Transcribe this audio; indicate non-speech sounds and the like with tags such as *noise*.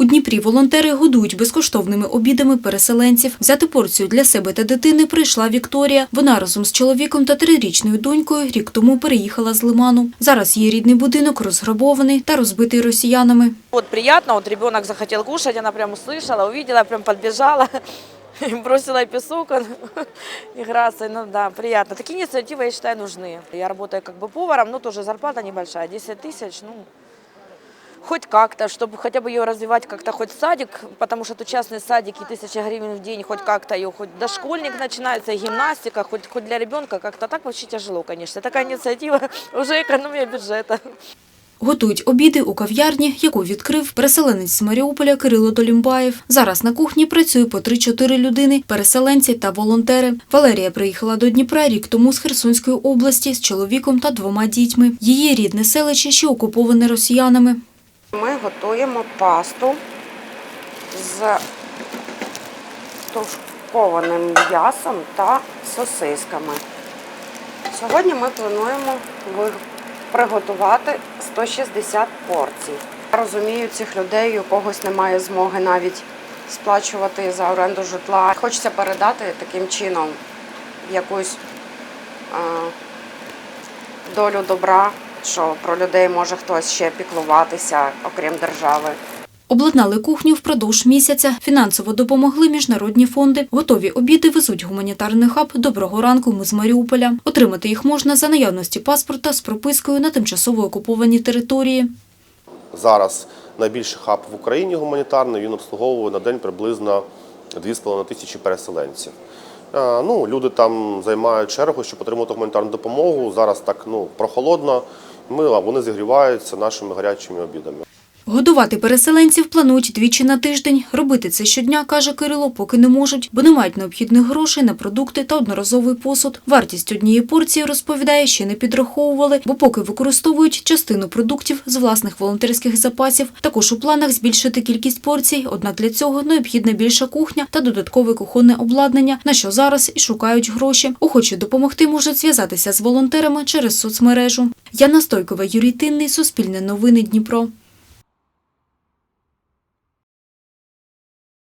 У Дніпрі волонтери годують безкоштовними обідами переселенців. Взяти порцію для себе та дитини прийшла Вікторія. Вона разом з чоловіком та трирічною донькою рік тому переїхала з Лиману. Зараз її рідний будинок розграбований та розбитий росіянами. Вот приятно, вот ребенок захотел кушать, она прям услышала, увидела, прям подбежала, *laughs* бросила песок, он *laughs* играться, ну да, приятно. Такие инициативы, я считаю, нужны. Я работаю как бы поваром, но тоже зарплата небольшая, 10 тысяч, ну, хоть как-то, чтобы хотя бы ее развивать как-то, хоть садик, потому что тут частные садики, тысяча гривен в день, хоть как-то ее, хоть дошкольник начинается, и гимнастика, хоть, хоть для ребенка как-то так вообще тяжело, конечно. Такая инициатива, *laughs* уже экономия бюджета. Готують обіди у кав'ярні, яку відкрив переселенець з Маріуполя Кирило Долімбаєв. Зараз на кухні працює по 3-4 людини, переселенці та волонтери. Валерія приїхала до Дніпра рік тому з Херсонської області з чоловіком та двома дітьми. Її рідне селище ще окуповане росіянами. Ми готуємо пасту з тушкованим м'ясом та сосисками. Сьогодні ми плануємо приготувати 160 порцій. Я розумію цих людей, у когось немає змоги навіть сплачувати за оренду житла. Хочеться передати таким чином якусь е, долю добра, що про людей може хтось ще піклуватися, окрім держави. Обладнали кухню впродовж місяця. Фінансово допомогли міжнародні фонди. Готові обіди везуть гуманітарний хаб «Доброго ранку. Ми з Маріуполя». Отримати їх можна за наявності паспорта з пропискою на тимчасово окупованій території. Зараз найбільший хаб в Україні гуманітарний, він обслуговує на день приблизно 2,5 тисячі переселенців. Е, Ну, люди там займають чергу, щоб отримати гуманітарну допомогу. Зараз так ну, прохолодно, ми, а вони зігріваються нашими гарячими обідами. Годувати переселенців планують двічі на тиждень. Робити це щодня, каже Кирило, поки не можуть, бо не мають необхідних грошей на продукти та одноразовий посуд. Вартість однієї порції, розповідає, ще не підраховували, бо поки використовують частину продуктів з власних волонтерських запасів. Також у планах збільшити кількість порцій, однак для цього необхідна більша кухня та додаткове кухонне обладнання, на що зараз і шукають гроші. Охочі допомогти можуть зв'язатися з волонтерами через соцмережу. Яна Стойкова, Юрій Тинний, Суспільне новини Дніпро.